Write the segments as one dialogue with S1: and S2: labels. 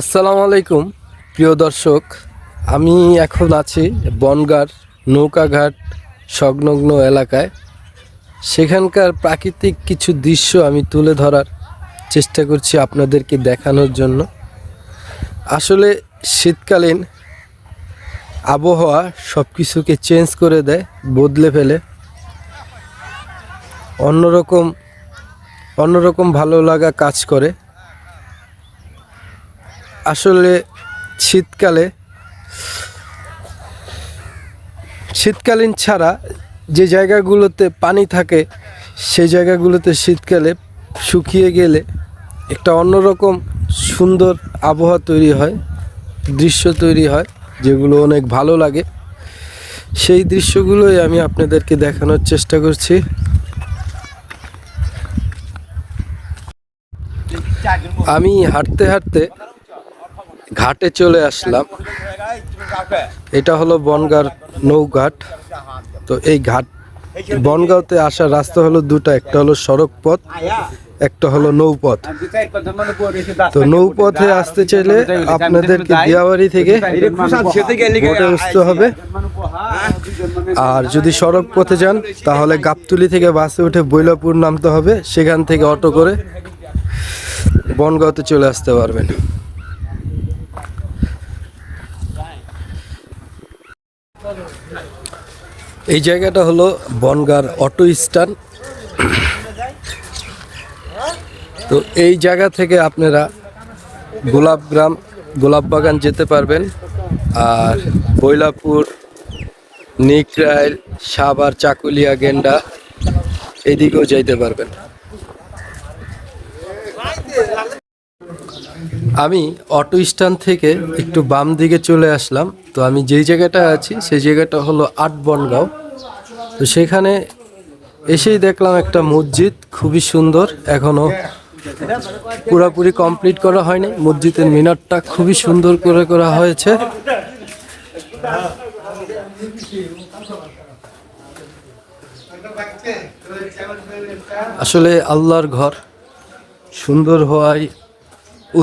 S1: আসসালামু আলাইকুম, প্রিয় দর্শক। আমি এখন আছি বনগার নৌকাঘাট সংলগ্ন এলাকায়। সেখানকার প্রাকৃতিক কিছু দৃশ্য আমি তুলে ধরার চেষ্টা করছি আপনাদেরকে দেখানোর জন্য। আসলে শীতকালীন আবহাওয়া সব কিছুকে চেঞ্জ করে দেয়, বদলে ফেলে। অন্যরকম অন্যরকম ভালো লাগা কাজ করে। আসলে শীতকালে, শীতকালীন ছাড়া যে জায়গাগুলোতে পানি থাকে সেই জায়গাগুলোতে শীতকালে শুকিয়ে গেলে একটা অন্যরকম সুন্দর আবহাওয়া তৈরি হয়, দৃশ্য তৈরি হয়, যেগুলো অনেক ভালো লাগে। সেই দৃশ্যগুলোই আমি আপনাদেরকে দেখানোর চেষ্টা করছি। আমি হাঁটতে হাঁটতে ঘাটে চলে আসলাম। এটা হলো বনগাঁর নৌঘাট। তো এই ঘাট বনগাঁওতে আসার রাস্তা হলো দুটো, একটা হলো সড়ক পথ একটা হলো নৌপথ। তো নৌপথে আসতে চাইলে আপনাদেরকে দিয়াবাড়ি থেকে উঠতে হবে। আর যদি সড়ক পথে যান, তাহলে গাবতুলি থেকে বাসে উঠে বৈলাপুর নামতে হবে। সেখান থেকে অটো করে বনগাঁওতে চলে আসতে পারবেন। এই জায়গাটা হলো বনগার অটো স্ট্যান্ড। তো এই জায়গা থেকে আপনারা গোলাপগ্রাম গোলাপ বাগান যেতে পারবেন। আর বৈলাপুর, নিকরাইল সাবার চাকুলিয়া, গেন্ডা, এদিকেও যাইতে পারবেন। আমি অটো স্ট্যান্ড থেকে একটু বাম দিকে চলে আসলাম। তো আমি যেই জায়গাটা আছি, সেই জায়গাটা হলো আট বনগাঁও তো সেখানে এসেই দেখলাম একটা মসজিদ, খুবই সুন্দর। এখনও পুরোপুরি কমপ্লিট করা হয়নি। মসজিদের মিনারটা খুবই সুন্দর করে করা হয়েছে। আসলে আল্লাহর ঘর সুন্দর হওয়াই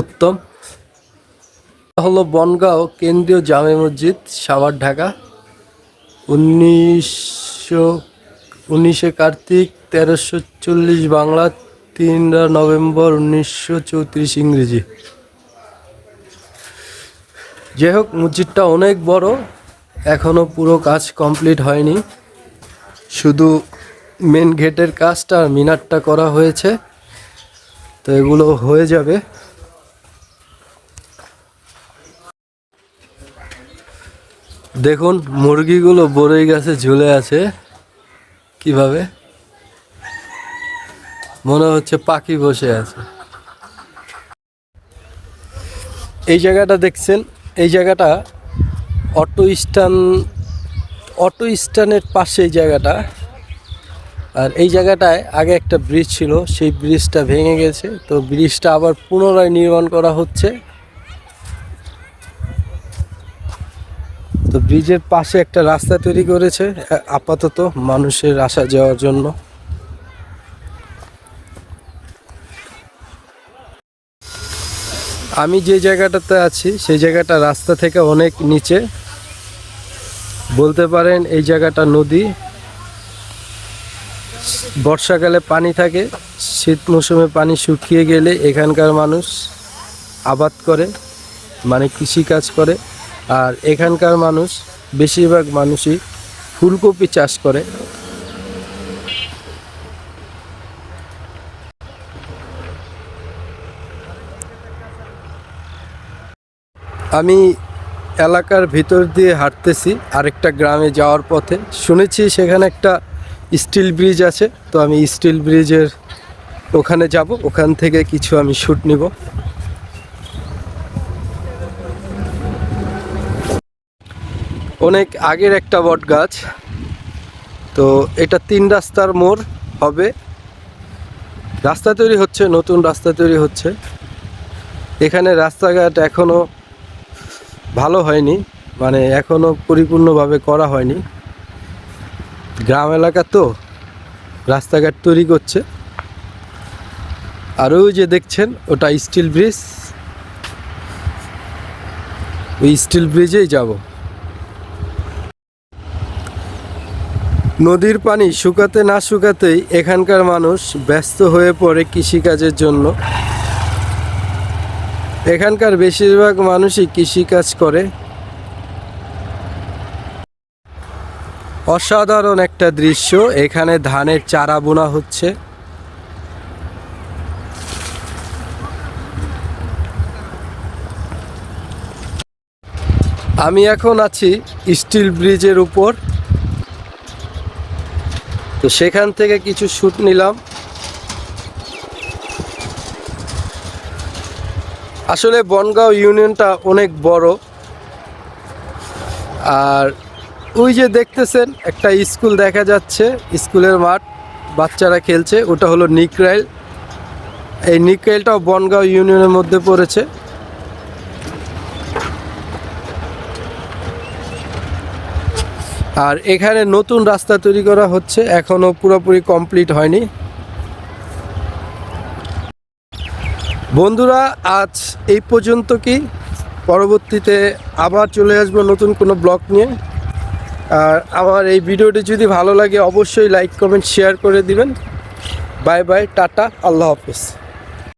S1: উত্তম। হলো বনগাঁও কেন্দ্রীয় জামে মসজিদ, সাভার, ঢাকা। উনিশশো, উনিশে কার্তিক তেরোশো চল্লিশ বাংলা, তিনরা নভেম্বর উনিশশো চৌত্রিশ ইংরেজি। যাই হোক, মসজিদটা অনেক বড়, এখনও পুরো কাজ কমপ্লিট হয়নি। শুধু মেন গেটের কাজটা মিনারটা করা হয়েছে, তো এগুলো হয়ে যাবে। দেখুন, মুরগিগুলো বড়ই গাছে ঝুলে আছে। কীভাবে? মনে হচ্ছে পাখি বসে আছে। এই জায়গাটা দেখছেন? এই জায়গাটা অটো স্ট্যান্ড, অটো স্ট্যান্ডের পাশে এই জায়গাটা। আর এই জায়গাটায় আগে একটা ব্রিজ ছিল, সেই ব্রিজটা ভেঙে গেছে। তো ব্রিজটা আবার পুনরায় নির্মাণ করা হচ্ছে। তো ব্রিজের পাশে একটা রাস্তা তৈরি করেছে আপাতত মানুষের আসা যাওয়ার জন্য। আমি যে জায়গাটাতে আছি, সেই জায়গাটা রাস্তা থেকে অনেক নিচে। বলতে পারেন এই জায়গাটা নদী। বর্ষাকালে পানি থাকে, শীত মৌসুমে পানি শুকিয়ে গেলে এখানকার মানুষ আবাদ করে মানে কৃষিকাজ করে। আর এখানকার মানুষ, বেশিরভাগ মানুষই ফুলকপি চাষ করে। আমি এলাকার ভিতর দিয়ে হাঁটতেছি, আরেকটা গ্রামে যাওয়ার পথে। শুনেছি সেখানে একটা স্টিল ব্রিজ আছে, তো আমি স্টিল ব্রিজের ওখানে যাব, ওখান থেকে কিছু আমি শ্যুট নিব। অনেক আগের একটা বট গাছ তো এটা তিন রাস্তার মোড় হবে। রাস্তা তৈরি হচ্ছে, নতুন রাস্তা তৈরি হচ্ছে। এখানে রাস্তাঘাট এখনও ভালো হয়নি মানে এখনও পরিপূর্ণভাবে করা হয়নি। গ্রাম এলাকা তো, রাস্তাঘাট তৈরি করছে। আর ওই যে দেখছেন, ওটা স্টিল ব্রিজ। ওই স্টিল ব্রিজেই যাব। নদীর পানি শুকাতে না শুকাতেই এখানকার মানুষ ব্যস্ত হয়ে পড়ে কৃষিকাজের জন্য। এখানকার বেশিরভাগ মানুষই কৃষিকাজ করে। অসাধারণ একটা দৃশ্য, এখানে ধানের চারা বোনা হচ্ছে। আমি এখন আছি স্টিল ব্রিজের উপর। তো সেখান থেকে কিছু শ্যুট নিলাম। আসলে বনগাঁও ইউনিয়নটা অনেক বড়। আর ওই যে দেখতেছেন, একটা স্কুল দেখা যাচ্ছে, স্কুলের মাঠ, বাচ্চারা খেলছে, ওটা হলো নিকরাইল। এই নিকরাইলটাও বনগাঁও ইউনিয়নের মধ্যে পড়েছে। আর এখানে নতুন রাস্তা তৈরি করা হচ্ছে, এখনও পুরোপুরি কমপ্লিট হয়নি। বন্ধুরা, আজ এই পর্যন্ত কি? পরবর্তীতে আবার চলে আসব নতুন কোনো ব্লগ নিয়ে। আর আমার এই ভিডিওটি যদি ভালো লাগে, অবশ্যই লাইক, কমেন্ট, শেয়ার করে দিবেন। বাই বাই, টাটা, আল্লাহ হাফিজ।